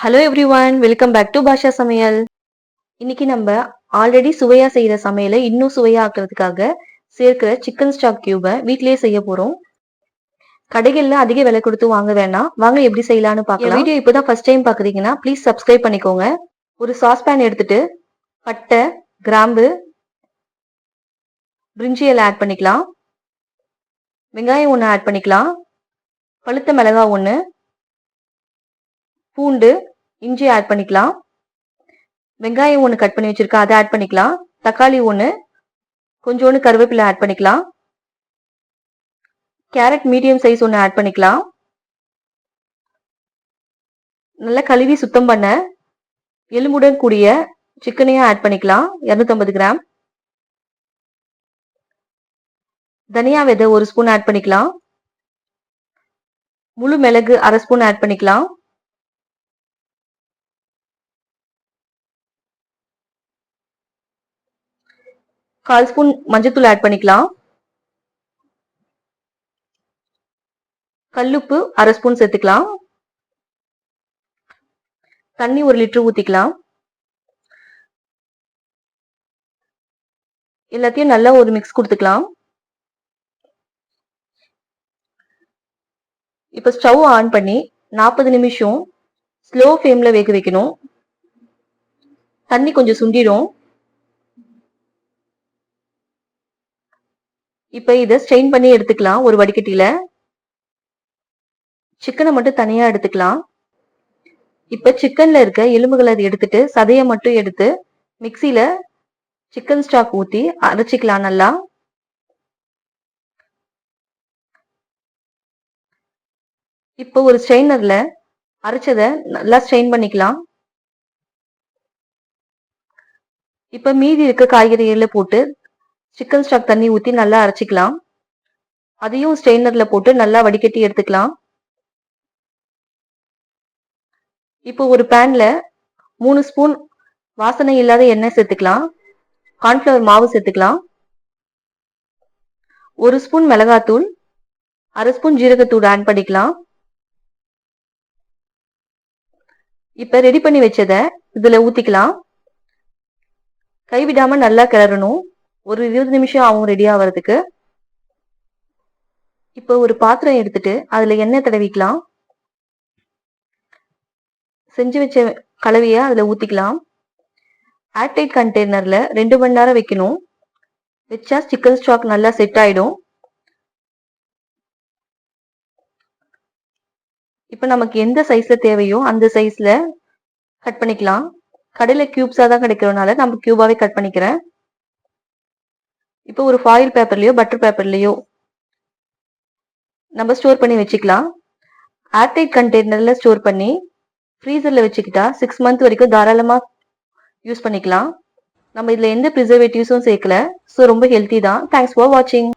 Hello everyone welcome back to Basha Samayal இன்னைக்கு நம்ம already சுவையா செய்யற சமையலை இன்னும் சுவையா ஆக்குறதுக்காக சேர்க்கிற சிக்கன் ஸ்டாக் கியூபை வீட்லயே செய்ய போறோம். கடைகள்ல அதிக விலை கொடுத்து வாங்க வேணாம். வாங்க எப்படி செய்யலாம்னு பார்க்கலாம். வீடியோ இப்போதான் ஃபர்ஸ்ட் டைம் பாக்குறீங்கன்னா ப்ளீஸ் சப்ஸ்கிரைப் பண்ணிக்கோங்க. ஒரு சாஸ்பேன் எடுத்துட்டு பட்டை கிராம்பு பிரிஞ்சி இலை ஆட் பண்ணிக்கலாம். வெங்காயம் ஒன்று ஆட் பண்ணிக்கலாம். பழுத்த மிளகாய் ஒன்று பூண்டு இஞ்சி ஆட் பண்ணிக்கலாம். வெங்காயம் ஒன்று கட் பண்ணி வச்சுருக்கேன் அதை ஆட் பண்ணிக்கலாம். தக்காளி ஒன்று கொஞ்சோண்டு கருவேப்பிலை ஆட் பண்ணிக்கலாம். கேரட் மீடியம் சைஸ் ஒன்று ஆட் பண்ணிக்கலாம். நல்லா கழுவி சுத்தம் பண்ண எலும்புடன் கூடிய சிக்கனையும் ஆட் பண்ணிக்கலாம். இரநூத்தம்பது கிராம் தனியா விதை ஒரு ஸ்பூன் ஆட் பண்ணிக்கலாம். முழு மிளகு அரை ஸ்பூன் ஆட் பண்ணிக்கலாம். கால் ஸ்பூன் மஞ்சத்தூள் ஆட் பண்ணிக்கலாம். கல்லுப்பு அரை ஸ்பூன் சேர்த்துக்கலாம். தண்ணி ஒரு லிட்டர் ஊத்திக்கலாம். எல்லாத்தையும் நல்லா ஒரு மிக்ஸ் கொடுத்துக்கலாம். இப்போ ஸ்டவ் ஆன் பண்ணி நாற்பது நிமிஷம் ஸ்லோ ஃப்ளேமில் வேக வைக்கணும். தண்ணி கொஞ்சம் சுண்டிடும் இப்போ இதை ஸ்ட்ரெயின் பண்ணி எடுத்துக்கலாம். ஒரு வடிகட்டியில. சிக்கனை மட்டும் தனியா எடுத்துக்கலாம். இப்ப சிக்கன்ல இருக்க எலும்புகளை எடுத்துட்டு சதையை மட்டும் எடுத்து மிக்சியில சிக்கன் ஸ்டாக் ஊத்தி அரைச்சிக்கலாம் நல்லா. இப்போ ஒரு ஸ்ட்ரெயினர்ல அரைச்சதை நல்லா ஸ்ட்ரெயின் பண்ணிக்கலாம். இப்ப மீதி இருக்க காய்கறிகளை போட்டு சிக்கன் ஸ்டாக் தண்ணி ஊற்றி நல்லா அரைச்சிக்கலாம். அதையும் ஸ்ட்ரெயினரில் போட்டு நல்லா வடிகட்டி எடுத்துக்கலாம். இப்போ ஒரு பேனில் மூணு ஸ்பூன் வாசனை இல்லாத எண்ணெய் சேர்த்துக்கலாம். கார்ன்ஃப்ளவர் மாவு சேர்த்துக்கலாம். ஒரு ஸ்பூன் மிளகாத்தூள் அரை ஸ்பூன் ஜீரகத்தூள் ஆட் பண்ணிக்கலாம். இப்போ ரெடி பண்ணி வச்சதை இதில் ஊற்றிக்கலாம் கைவிடாமல் நல்லா கிளறணும். ஒரு இருபது நிமிஷம் ஆகும் ரெடி ஆகிறதுக்கு இப்போ ஒரு பாத்திரம் எடுத்துட்டு அதுல எண்ணெய் தடவிக்கலாம். செஞ்சு வச்ச கலவையை அதுல ஊத்திக்கலாம். ஏர்டைட் கண்டெய்னர்ல ரெண்டு மணி நேரம் வைக்கணும். வச்சா சிக்கன் ஸ்டாக் நல்லா செட் ஆயிடும். இப்போ நமக்கு எந்த சைஸ்ல தேவையோ அந்த சைஸ்ல கட் பண்ணிக்கலாம். கடையில் கியூப்ஸாக தான் கிடைக்கிறதுனால நம்ம கியூபாவே கட் பண்ணிக்கிறேன். இப்போ ஒரு ஃபாயில் பேப்பர்லையோ பட்டர் பேப்பர்லையோ நம்ம ஸ்டோர் பண்ணி வச்சுக்கலாம். ஏர்டைட் கண்டெய்னரில் ஸ்டோர் பண்ணி ஃப்ரீசரில் வச்சுக்கிட்டா சிக்ஸ் மந்த் வரைக்கும் தாராளமாக யூஸ் பண்ணிக்கலாம். நம்ம இதில் எந்த ப்ரிசர்வேட்டிவ்ஸும் சேர்க்கல. ஸோ ரொம்ப ஹெல்த்தி தான். தேங்க்ஸ் ஃபார் வாட்சிங்